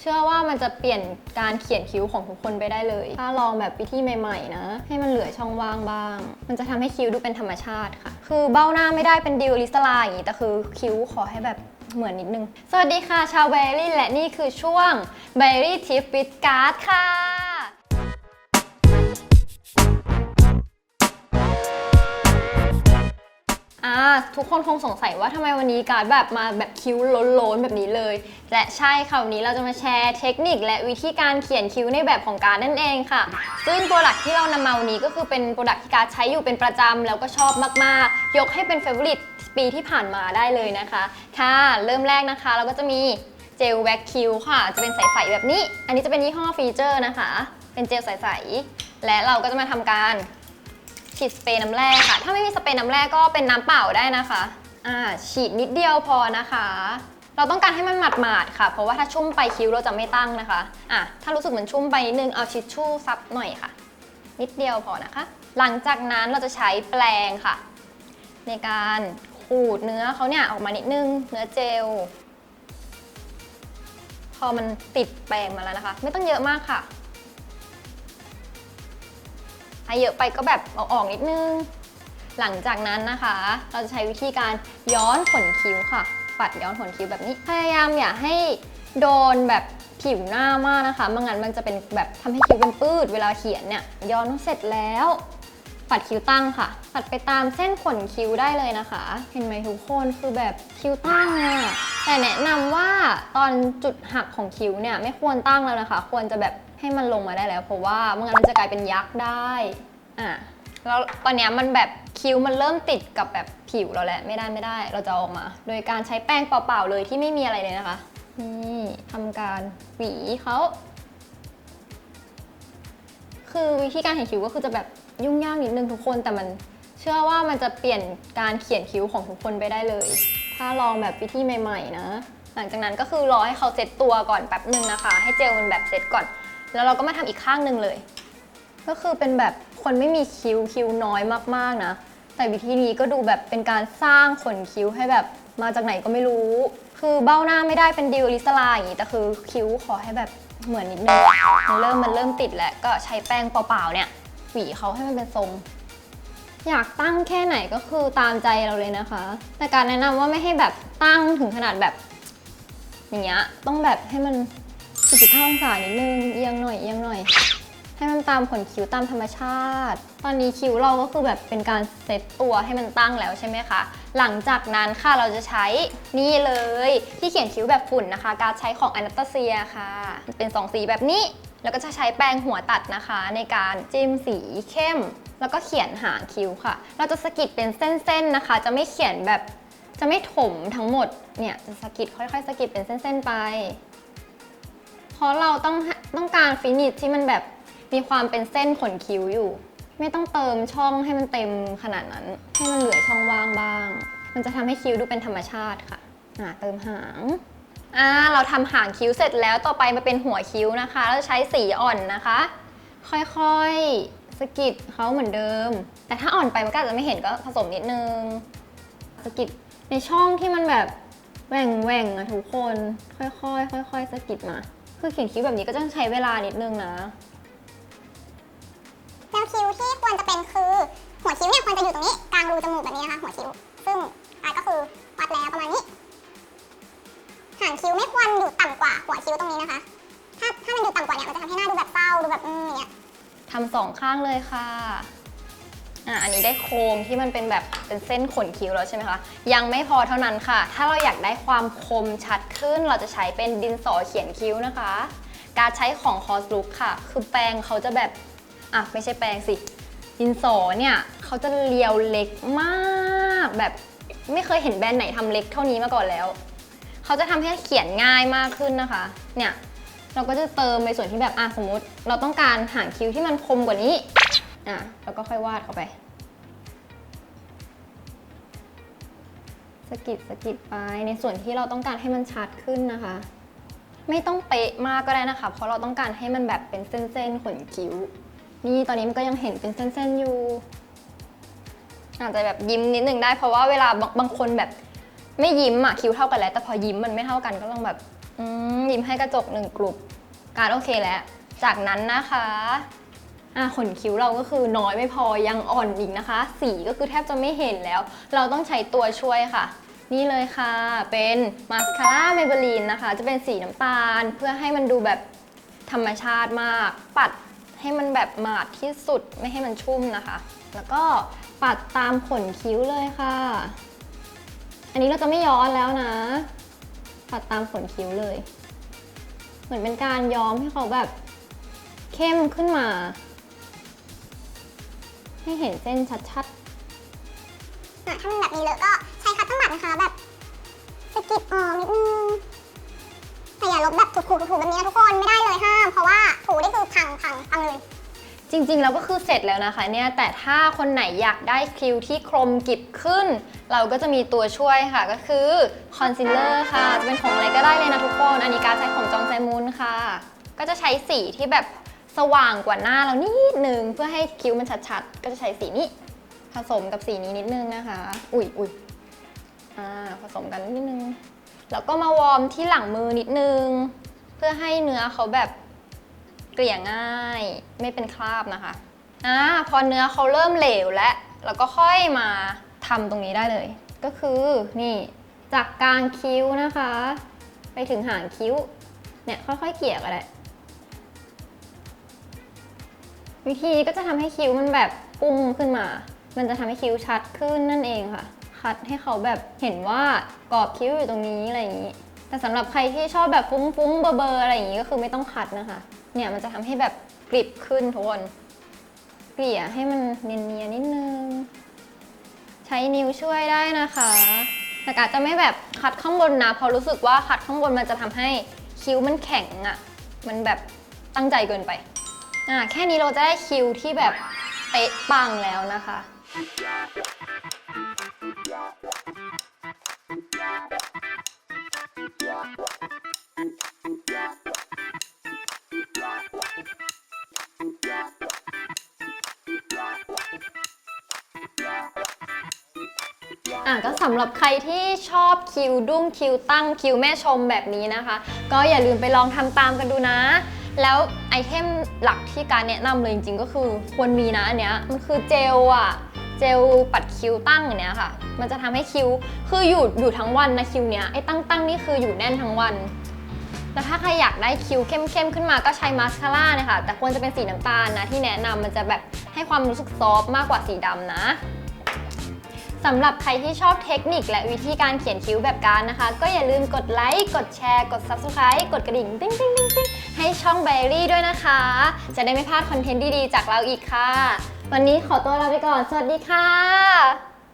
เชื่อว่ามันจะเปลี่ยนการเขียนคิ้วของทุกคนไปได้เลย ถ้าลองแบบวิธีใหม่ๆนะ ให้มันเหลือช่องว่างบ้าง มันจะทำให้คิ้วดูเป็นธรรมชาติค่ะ คือเบ้าหน้าไม่ได้เป็นดิวลิสลาอย่างนี้แต่คือคิ้วขอให้แบบเหมือนนิดนึง สวัสดีค่ะชาวเบอรี่และนี่คือช่วงเบอรี่ทิปปิดการ์ดค่ะ อ่าทุกคนคงสงสัยว่าทำไมวันนี้การดแบบมาแบบคิ้วล้นๆ แบบนี้เลย และใช่ค่ะวันนี้เราจะมาแชร์เทคนิคและวิธีการเขียนคิ้วในแบบของการดนั่นเองค่ะ ซึ่งโปรดักที่เรานำมาวันนี้ก็คือเป็นโปรดักที่การดใช้อยู่เป็นประจำแล้วก็ชอบมากๆ ยกให้เป็นเฟเวอริตปีที่ผ่านมาได้เลยนะคะค่ะเริ่มแรกนะคะ เราก็จะมีเจลแว็กคิ้วค่ะ จะเป็นใสๆแบบนี้ อันนี้จะเป็นยี่ห้อฟีเจอร์นะคะ เป็นเจลใสๆและเราก็จะมาทำการ ฉีดสเปรย์น้ำแร่ค่ะ ถ้าไม่มีสเปรย์น้ำแร่ก็เป็นน้ำเปล่าได้นะคะอ่าฉีดนิดเดียวพอนะคะ เราต้องการให้มันหมาดๆค่ะ เพราะว่าถ้าชุ่มไปคิ้วเราจะไม่ตั้งนะคะอะถ้ารู้สึกเหมือนชุ่มไปนิดนึงเอาทิชชู่ซับหน่อยค่ะ นิดเดียวพอนะคะ หลังจากนั้นเราจะใช้แปรงค่ะ ในการขูดเนื้อเขาเนี่ยออกมานิดนึงเนื้อเจลพอมันติดแปรงมาแล้วนะคะ ไม่ต้องเยอะมากค่ะ ถ้าเยอะไปก็แบบเอาออกนิดนึง หลังจากนั้นนะคะ เราจะใช้วิธีการย้อนขนคิ้วค่ะ ปัดย้อนขนคิ้วแบบนี้ พยายามอย่าให้โดนแบบผิวหน้ามากนะคะไม่งั้นมันจะเป็นแบบทำให้คิ้วเป็นปื้ดเวลาเขียนเนี่ยย้อนเสร็จแล้ว ปัดคิ้วตั้งค่ะ ปัดไปตามเส้นขนคิ้วได้เลยนะคะ เห็นไหมทุกคนคือแบบคิ้วตั้งอะแต่แนะนำว่าตอนจุดหักของคิ้วเนี่ยไม่ควรตั้งแล้วนะคะ ควรจะแบบให้มันลงมาได้แล้ว เพราะว่าไม่งั้นมันจะกลายเป็นยักษ์ได้อะแล้วตอนเนี้ยมันแบบคิ้วมันเริ่มติดกับแบบผิวเราแล้วไม่ได้ไม่ได้ เราจะออกมา โดยการใช้แป้งเปล่าๆเลยที่ไม่มีอะไรเลยนะคะ นี่ทำการหวีเขาคือวิธีการเขียนคิ้วก็คือจะแบบ ยุ่งยากนิดนึงทุกคนแต่มันเชื่อว่ามันจะเปลี่ยนการเขียนคิ้วของทุกคนไปได้เลย ถ้าลองแบบวิธีใหม่ๆนะ หลังจากนั้นก็คือรอให้เขาเซ็ตตัวก่อนแป๊บหนึ่งนะคะ ให้เจลมันแบบเซ็ตก่อน แล้วเราก็มาทำอีกข้างหนึ่งเลย ก็คือเป็นแบบคนไม่มีคิ้วคิ้วน้อยมากๆนะ แต่วิธีนี้ก็ดูแบบเป็นการสร้างขนคิ้วให้แบบมาจากไหนก็ไม่รู้ คือเบ้าหน้าไม่ได้เป็นดิวลิสลาอย่างนี้แต่คือคิ้วขอให้แบบเหมือนนิดนึงมันเริ่มมันเริ่มติดแล้วก็ใช้แป้งเปล่าๆเนี่ย หวีเขาให้มันเป็นทรง อยากตั้งแค่ไหนก็คือตามใจเราเลยนะคะ แต่การแนะนำว่าไม่ให้แบบตั้งถึงขนาดแบบ อย่างเงี้ยต้องแบบให้มัน 45องศานิดนึงเอียงหน่อยเอียงหน่อย ให้มันตามขนคิ้วตามธรรมชาติ ตอนนี้คิ้วเราก็คือแบบเป็นการเซตตัวให้มันตั้งแล้วใช่ไหมคะ หลังจากนั้นค่ะเราจะใช้นี่เลยที่เขียนคิ้วแบบฝุ่นนะคะ การใช้ของอนาตาเซียค่ะ เป็นสองสีแบบนี้ แล้วก็จะใช้แปรงหัวตัดนะคะ ในการจิ้มสีเข้ม แล้วก็เขียนหางคิ้วค่ะ เราจะสกิดเป็นเส้นๆนะคะ จะไม่เขียนแบบจะไม่ถมทั้งหมดเนี่ยจะสกิดค่อยๆสกิดเป็นเส้นๆไป เพราะเราต้องต้องการฟินิชที่มันแบบมีความเป็นเส้นขนคิ้วอยู่ ไม่ต้องเติมช่องให้มันเต็มขนาดนั้น ให้มันเหลือช่องว่างบ้าง มันจะทำให้คิ้วดูเป็นธรรมชาติค่ะอ่าเติมหาง อ่าเราทำหางคิ้วเสร็จแล้วต่อไปมาเป็นหัวคิ้วนะคะเราจะใช้สีอ่อนนะคะ ค่อยๆสกิดเขาเหมือนเดิม แต่ถ้าอ่อนไปมันก็อาจจะไม่เห็นก็ผสมนิดนึงสกิดในช่องที่มันแบบแหว่งแหว่งอะทุกคน ค่อยๆค่อยๆสกิดมา คือเขียนคิ้วแบบนี้ก็ต้องใช้เวลานิดนึงนะ ข้างเลยค่ะอะ อันนี้ได้โครงที่มันเป็นแบบเป็นเส้นขนคิ้วแล้วใช่ไหมคะ ยังไม่พอเท่านั้นค่ะ ถ้าเราอยากได้ความคมชัดขึ้น เราจะใช้เป็นดินสอเขียนคิ้วนะคะ การใช้ของคอสลุกค่ะ คือแปรงเขาจะแบบ อะ ไม่ใช่แปรงสิ ดินสอเนี่ยเขาจะเรียวเล็กมาก แบบไม่เคยเห็นแบรนด์ไหนทำเล็กเท่านี้มาก่อนแล้ว เขาจะทำให้เขียนง่ายมากขึ้นนะคะ เนี่ย เราก็จะเติมในส่วนที่แบบอะสมมติ เราต้องการหางคิ้วที่มันคมกว่านี้อะแล้วก็ค่อยวาดเข้าไปสกิดสกิดไปในส่วนที่เราต้องการให้มันชัดขึ้นนะคะ ไม่ต้องเป๊ะมากก็ได้นะคะ เพราะเราต้องการให้มันแบบเป็นเส้นๆขนคิ้ว นี่ตอนนี้มันก็ยังเห็นเป็นเส้นๆอยู่อาจจะแบบยิ้มนิดนึงได้เพราะว่าเวลาบางบางคนแบบไม่ยิ้มอะคิ้วเท่ากันแล้ว แต่พอยิ้มมันไม่เท่ากันก็ลองแบบ อืมยิ้มให้กระจกหนึ่งกลุ่มการโอเคแล้ว จากนั้นนะคะอะขนคิ้วเราก็คือน้อยไม่พอยังอ่อนอีกนะคะ สีก็คือแทบจะไม่เห็นแล้ว เราต้องใช้ตัวช่วยค่ะ นี่เลยค่ะ เป็นมาสคาร่าเมเบลีนนะคะ จะเป็นสีน้ำตาล เพื่อให้มันดูแบบธรรมชาติมาก ปัดให้มันแบบหมาดที่สุดไม่ให้มันชุ่มนะคะ แล้วก็ปัดตามขนคิ้วเลยค่ะ อันนี้เราจะไม่ย้อนแล้วนะัดตามขนคิ้วเลย เหมือนเป็นการย้อมให้เขาแบบ เข้มขึ้นมา ให้เห็นเส้นชัดอะถ้ามันแบบมีเลอะก็ใช้คัตเตอร์บัตนะคะแบบสกิดออกนิดนึงแต่อย่าลบแบบถูๆถูๆแบบนี้นะทุกคนไม่ได้เลยห้าม เพราะว่าถูนี่คือพังพังพังเลย จริงๆแล้วก็คือเสร็จแล้วนะคะเนี่ยแต่ถ้าคนไหนอยากได้คิ้วที่คมกริบขึ้น เราก็จะมีตัวช่วยค่ะก็คือคอนซีลเลอร์ค่ะ จะเป็นของอะไรก็ได้เลยนะทุกคนอันนี้การใช้ของจองแซมูนค่ะ ก็จะใช้สีที่แบบสว่างกว่าหน้าเรานิดนึงเพื่อให้คิ้วมันชัดๆ ก็จะใช้สีนี้ ผสมกับสีนี้นิดนึงนะคะ อุ้ยอุ้ยอ่าผสมกันนิดนึง แล้วก็มาวอร์มที่หลังมือนิดนึง เพื่อให้เนื้อเขาแบบ เกลี่ยง่ายไม่เป็นคราบนะคะอ่าพอเนื้อเขาเริ่มเหลวแล้วเราก็ค่อยมาทำตรงนี้ได้เลย ก็คือนี่จากกลางคิ้วนะคะ ไปถึงหางคิ้วเนี่ยค่อยๆเกลี่ยก็ได้วิธีก็จะทำให้คิ้วมันแบบปุ้งขึ้นมา มันจะทำให้คิ้วชัดขึ้นนั่นเองค่ะ คัดให้เขาแบบเห็นว่ากรอบคิ้วอยู่ตรงนี้อะไรอย่างนี้ แต่สำหรับใครที่ชอบแบบฟุ้งๆเบอร์ๆอะไรอย่างนี้ก็คือไม่ต้องคัดนะคะ เนี่ยมันจะทำให้แบบกริบขึ้นทุกคนเกลี่ยให้มันเนียนๆนิดนึง ใช้นิ้วช่วยได้นะคะแต่อาจจะไม่แบบคัดข้างบนนะเพราะรู้สึกว่าคัดข้างบนมันจะทำให้คิ้วมันแข็งอะ่ะ มันแบบตั้งใจเกินไปอ่าแค่นี้เราจะได้คิ้วที่แบบเป๊ะปังแล้วนะคะ อะก็สำหรับใครที่ชอบคิวดุ้งคิวตั้งคิวแม่ชมแบบนี้นะคะ ก็อย่าลืมไปลองทำตามกันดูนะ แล้วไอเทมหลักที่การแนะนำเลยจริงๆ ก็คือควรมีนะอันเนี้ยมันคือเจลอะเจลปัดคิ้วตั้งอันเนี้ยค่ะ มันจะทำให้คิ้วคืออยู่อยู่ทั้งวันนะคิ้วเนี้ยไอ้ตั้งตั้งนี่คืออยู่แน่นทั้งวันแล้วถ้าใครอยากได้คิ้วเข้มๆขึ้นมาก็ใช้มาสคาร่านะคะแต่ควรจะเป็นสีน้ำตาลนะที่แนะนำมันจะแบบให้ความรู้สึกซอฟมากกว่าสีดำนะ สำหรับใครที่ชอบเทคนิคและวิธีการเขียนคิ้วแบบการนะคะ ก็อย่าลืมกดไลค์ กดแชร์ กด Subscribe กดกระดิ่งติ๊งติ๊งติ๊งติ๊งให้ช่อง b บรี่ด้วยนะคะ จะได้ไม่พลาดคอนเทนต์ดีๆ จากเราอีกค่ะ วันนี้ขอตัวลาไปก่อน สวัสดีค่ะ